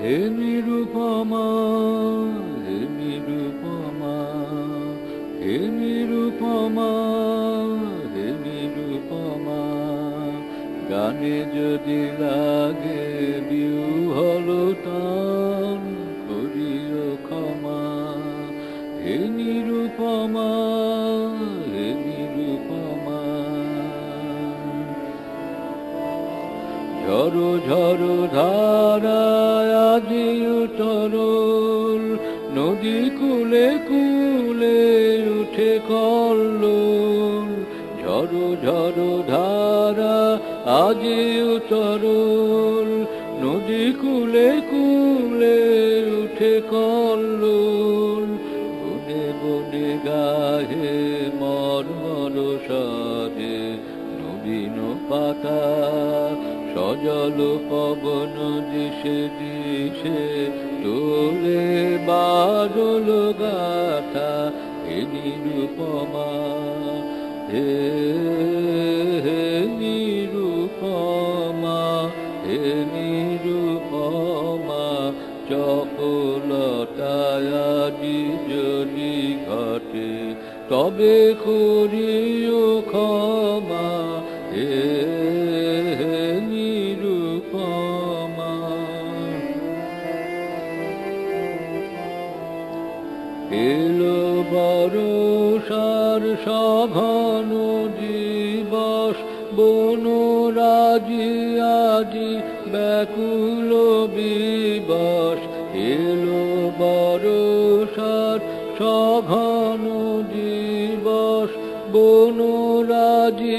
হে নিরুপমা হে নিরুপমা হে নিরুপমা হে নিরুপমা, গানে যদি লাগে বিহল টান করিও ক্ষমা। হে নিরুপমা, হে ঝরো ঝরো ধারায় আজি নদী কুলে কুলে উঠে কল্লোল। ঝরো ঝরো ধারা আজি তরল। নদী কুলে কুলে উঠে কল্লোল। বনে বনে গাহে পাতা সজল পবন দিশে দিশে, তোরে বাদল গাথা হে নিরুপমা হে হে নিরুপমা হে নিরুপমা চপলতায়াদি যদি ঘটে, তবে করিও ক্ষমা। এলো বরসার সঘন দিবস বনরাজি আজি ব্যাকুল বিবস। এলো বরসার সঘন দিবস বনরাজি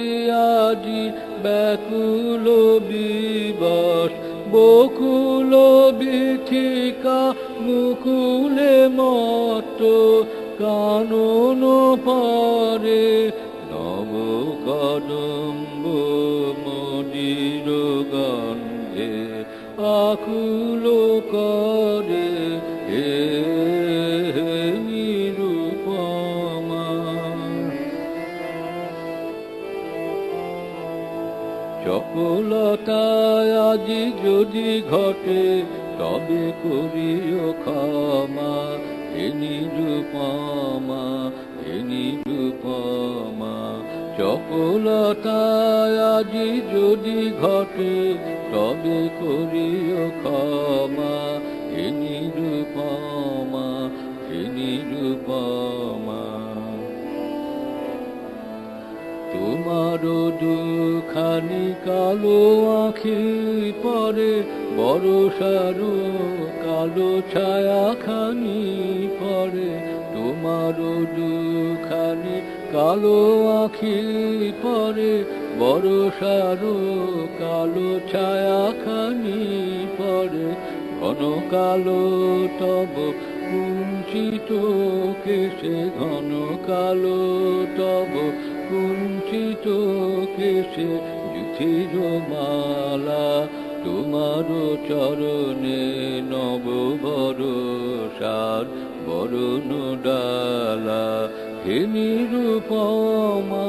আজি ব্যাকুল বিবস। বকুল বিথিকা মুকুলে মত কানন পারে নব কদম্ব মদির গন্ধে আকুল করে চপলতায় আজি যদি ঘটে, তবে করিও ক্ষমা হে নিরুপমা হে নিরুপমা চপলতায় আজি যদি ঘটে, তবে করিও ক্ষমা কালো আখি পরে বরসারো কালো ছায়া খানি পরে তোমার দুখানি কালো আখি পরে বরসারো কালো ছায়া খানি পরে, ঘন কালো তব কুঞ্চিত কেশে, ঘন কালো তব কুঞ্চিত কেশে যুথির মালা তোমার চরণে নব বরসার বরণ ডালা। হে নিরুপমা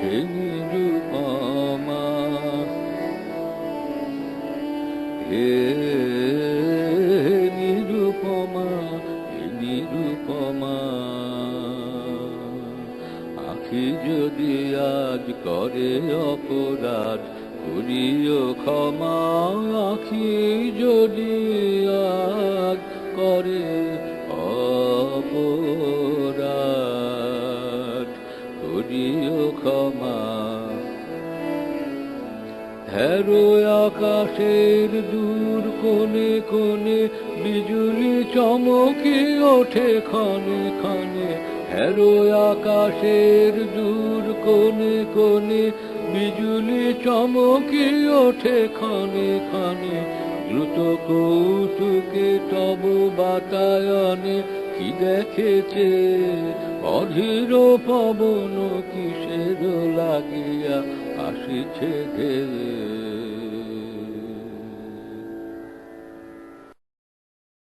হে নিরুপমা হে আখি যদি আজ করে অপরাধ করিও ক্ষমা আখি যদি আজ হ্যারো আকাশের দূর কোনে কোনে বিজুলি চমকে ওঠে ক্ষণে ক্ষণে। হ্যারো আকাশের দূর কোনে কোনে বিজুলি চমকে ওঠে ক্ষণে ক্ষণে। দ্রুত কৌতুকে তব বাতায়নে, কি দেখেছে অধীর পবন কিসের লাগিয়া? içe gelir.